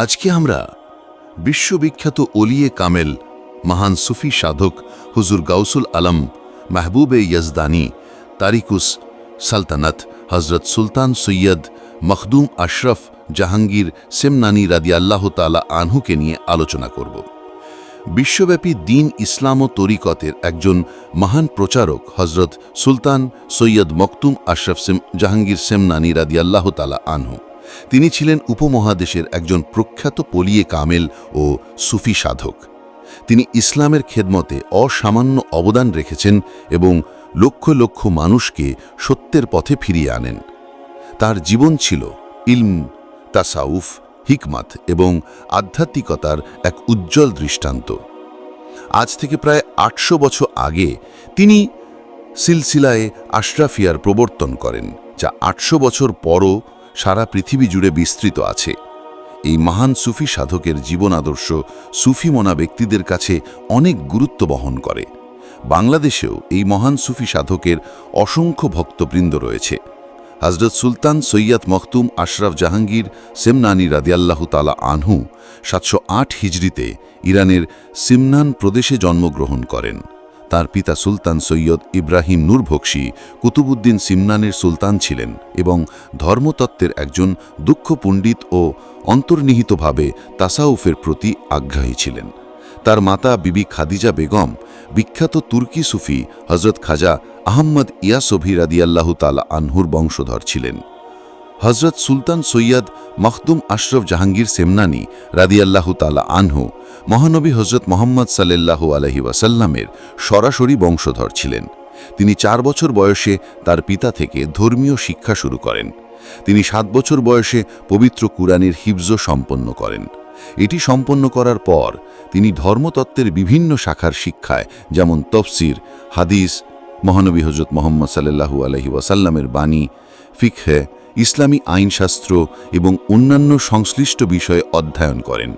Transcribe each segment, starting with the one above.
আজকে আমরা বিশ্ববিখ্যাত ওলিয়ে কামেল, মহান সুফি সাধক হুজুর গাউসুল আলম, মাহবুবে ইয়াজদানি, তারিকুস সালতানাত হজরত সুলতান সৈয়দ মখদুম আশরফ জাহাঙ্গীর সেমনানি রাদি আল্লাহ তালা আনহুকে নিয়ে আলোচনা করব। বিশ্বব্যাপী দিন ইসলাম ও তরিকতের একজন মহান প্রচারক হজরত সুলতান সৈয়দ মকতুম আশরফ সেম জাহাঙ্গীর সেমনানি রাদি আল্লাহ তালা আনহু। তিনি ছিলেন উপমহাদেশের একজন প্রখ্যাত পলিয়ে কামেল ও সুফি সাধক। তিনি ইসলামের খেদমতে অসামান্য অবদান রেখেছেন এবং লক্ষ লক্ষ মানুষকে সত্যের পথে ফিরিয়ে আনেন। তার জীবন ছিল ইলম, তাসাউফ, হিকমাত এবং আধ্যাত্মিকতার এক উজ্জ্বল দৃষ্টান্ত। আজ থেকে প্রায় আটশো বছর আগে তিনি সিলসিলায় আশরাফিয়ার প্রবর্তন করেন, যা আটশো বছর পরও সারা পৃথিবী জুড়ে বিস্তৃত আছে। এই মহান সুফি সাধকের জীবন আদর্শ সুফি মনা ব্যক্তিদের কাছে অনেক গুরুত্ব বহন করে। বাংলাদেশেও এই মহান সুফি সাধকের অসংখ্য ভক্তবৃন্দ রয়েছে। হজরত সুলতান সৈয়দ মখতুম আশরাফ জাহাঙ্গীর সেমনানি রাদিয়াল্লাহু তালা আনহু সাতশো আট হিজড়িতে ইরানের সিমনান প্রদেশে জন্মগ্রহণ করেন। তার পিতা সুলতান সৈয়দ ইব্রাহিম নূর বকশি কুতুবুদ্দিন সিমনানের সুলতান ছিলেন এবং ধর্মতত্ত্বের একজন দুঃখ পণ্ডিত ও অন্তর্নিহিতভাবে তাসাউফের প্রতি আগ্রহী ছিলেন। তার মাতা বিবি খাদিজা বেগম, বিখ্যাত তুর্কি সুফি হজরত খাজা আহম্মদ ইয়াসভি রাদিয়াল্লাহু তালা আনহুর বংশধর ছিলেন। হজরত সুলতান সৈয়দ মখদুম আশরফ জাহাঙ্গীর সেমনানি রাদিয়াল্লাহু তালা আনহু মহানবী হজরত মোহাম্মদ সাল্লাল্লাহু আলহি ওয়াসাল্লামের সরাসরি বংশধর ছিলেন। তিনি চার বছর বয়সে তার পিতা থেকে ধর্মীয় শিক্ষা শুরু করেন। তিনি সাত বছর বয়সে পবিত্র কুরআনের হিফজ সম্পন্ন করেন। এটি সম্পন্ন করার পর তিনি ধর্মতত্ত্বের বিভিন্ন শাখার শিক্ষায় যেমন তফসির, হাদিস, মহানবী হজরত মোহাম্মদ সাল্লাহু আলহি ওয়াসাল্লামের বাণী, ফিকহে ইসলামী আইনশাস্ত্র এবং অন্যান্য সংশ্লিষ্ট বিষয়ে অধ্যয়ন করেন।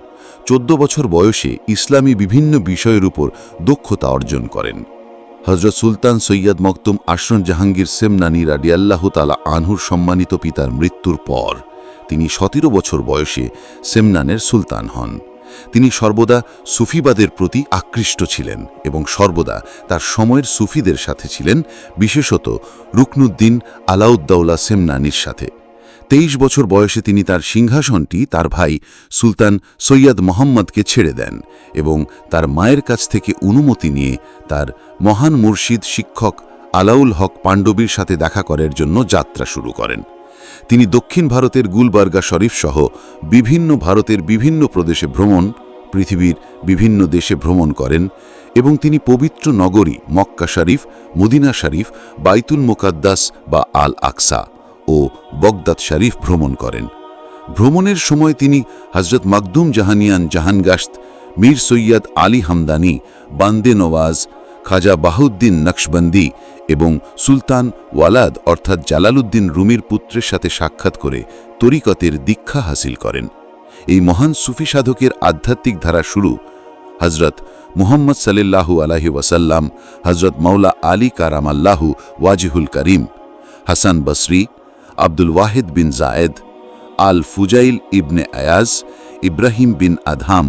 চোদ্দ বছর বয়সে ইসলামী বিভিন্ন বিষয়ের উপর দক্ষতা অর্জন করেন। হজরত সুলতান সৈয়দ মকতুম আশরন জাহাঙ্গীর সেমনানি রাডিয়াল্লাহ তালা আনহুর সম্মানিত পিতার মৃত্যুর পর তিনি সতেরো বছর বয়সে সেমনানের সুলতান হন। তিনি সর্বদা সুফিবাদের প্রতি আকৃষ্ট ছিলেন এবং সর্বদা তার সময়ের সুফিদের সাথে ছিলেন, বিশেষত রুকনুদ্দিন আলাউদ্দৌলা সেমনানির সাথে। তেইশ বছর বয়সে তিনি তার সিংহাসনটি তার ভাই সুলতান সৈয়দ মোহাম্মদকে ছেড়ে দেন এবং তার মায়ের কাছ থেকে অনুমতি নিয়ে তার মহান মুর্শিদ শিক্ষক আলাউল হক পাণ্ডবীর সাথে দেখা করার জন্য যাত্রা শুরু করেন। তিনি দক্ষিণ ভারতের গুলবার্গা শরীফ সহ বিভিন্ন ভারতের বিভিন্ন প্রদেশে ভ্রমণ, পৃথিবীর বিভিন্ন দেশে ভ্রমণ করেন এবং তিনি পবিত্র নগরী মক্কা শরীফ, মদিনা শরীফ, বাইতুল মোকাদ্দাস বা আল আকসা ও বগদাদ শরীফ ভ্রমণ করেন। ভ্রমণের সময় তিনি হজরত মকদুম জাহানিয়ান জাহানগাস্ত, মীর সৈয়দ আলী হামদানি, বান্দে নওয়াজ খাজা বাহুদ্দিন নকশবন্দি এবং সুলতান ওয়ালাদ অর্থাৎ জালালউদ্দিন রুমির পুত্রের সাথে সাক্ষাৎ করে তরিকতের দীক্ষা হাসিল করেন। এই মহান সুফি সাধকের আধ্যাত্মিক ধারা শুরু হজরত মুহাম্মদ সাল্লাল্লাহু আলাহি ওয়াসাল্লাম হজরত মৌলা আলী কারাম আল্লাহু ওয়াজিহুল করিম, হাসান বসরি, আব্দুল ওয়াহিদ বিন জায়েদ, আল ফুজাইল ইবনে আয়াজ, ইব্রাহিম বিন আধাম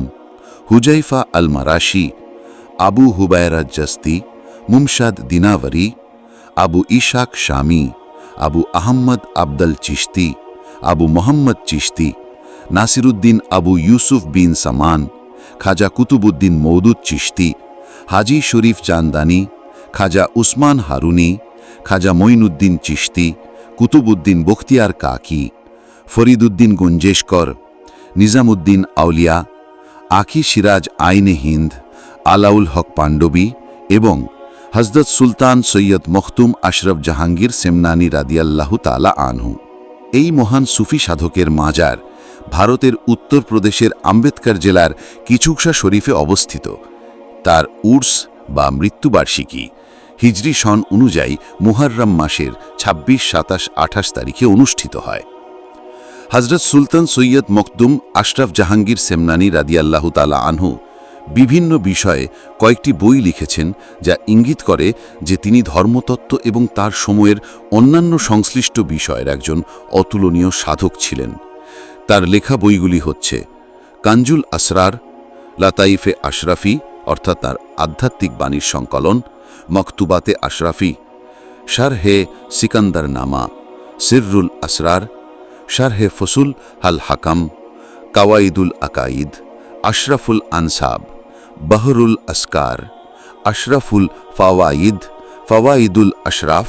হুজাইফা আল মারাশি আবু হুবায়রা জস্তি, মুমশাদ দিনাওয়ারি, আবু ইশাক শামি, আবু আহম্মদ আবদল চিশতি, আবু মোহাম্মদ চিশতি, নাসিরুদ্দিন আবু ইউসুফ বিন সামান, খাজা কুতুবুদ্দিন মৌদুদ চিশতি, হাজি শরীফ চান্দানি, খাজা উসমান হারুনি, খাজা মঈনুদ্দিন চিশতি কুতুবুদ্দিন বখতিয়ার কাকি ফরিদুদ্দিন গুঞ্জেশকর নিজামুদ্দিন আউলিয়া, আখি সিরাজ আইনে হিন্দ আলাউল হক পাণ্ডবী এবং হজরত সুলতান সৈয়দ মখতুম আশরফ জাহাঙ্গীর সেমনানি রাদিয়াল্লাহু তালা আনহু। এই মহান সুফি সাধকের মাজার ভারতের উত্তরপ্রদেশের আম্বেদকর জেলার কিচুকসা শরীফে অবস্থিত। তার উর্স বা মৃত্যুবার্ষিকী হিজরি সন অনুযায়ী মুহাররম মাসের ২৬ সাতাশ, আঠাশ তারিখে অনুষ্ঠিত হয়। হজরত সুলতান সৈয়দ মকদুম আশরাফ জাহাঙ্গীর সেমনানি রাদিয়াল্লাহু তালা আনহু বিভিন্ন বিষয়ে কয়েকটি বই লিখেছেন যা ইঙ্গিত করে যে তিনি ধর্মতত্ত্ব এবং তার সময়ের অন্যান্য সংশ্লিষ্ট বিষয়ের একজন অতুলনীয় সাধক ছিলেন। তার লেখা বইগুলি হচ্ছে কাঞ্জুল আসরার, লাতাইফে আশরাফি, অর্থাৎ তার আধ্যাত্মিক বাণীর সংকলন, মকতুবাতে আশরাফি, শারহে সিকান্দার নামা, সিররুল আসরার, শারহে ফসুল হাল হাকাম, কাওয়াইদুল আকাইদ আশরাফুল আনসাব। বহরুল আসকার, আশরাফুল ফাওয়াইদ ফাওয়াইদুল আশরাফ,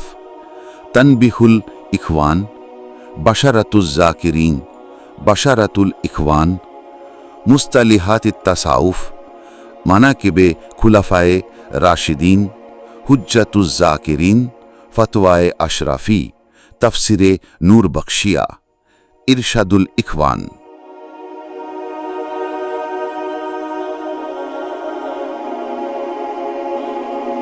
তনবিহুল ইখওয়ান বাশারাতুল জাকিরিন, বাশারাতুল ইখওয়ান, মুস্তালিহাত তাসাউফ, মানাকিবে খুলাফায়ে রাশিদিন, হুজ্জাতুজ জাকিরিন ফতোয়ায়ে আশরাফি, তফসিরে নূর বখশিয়া ইরশাদুল ইখওয়ান।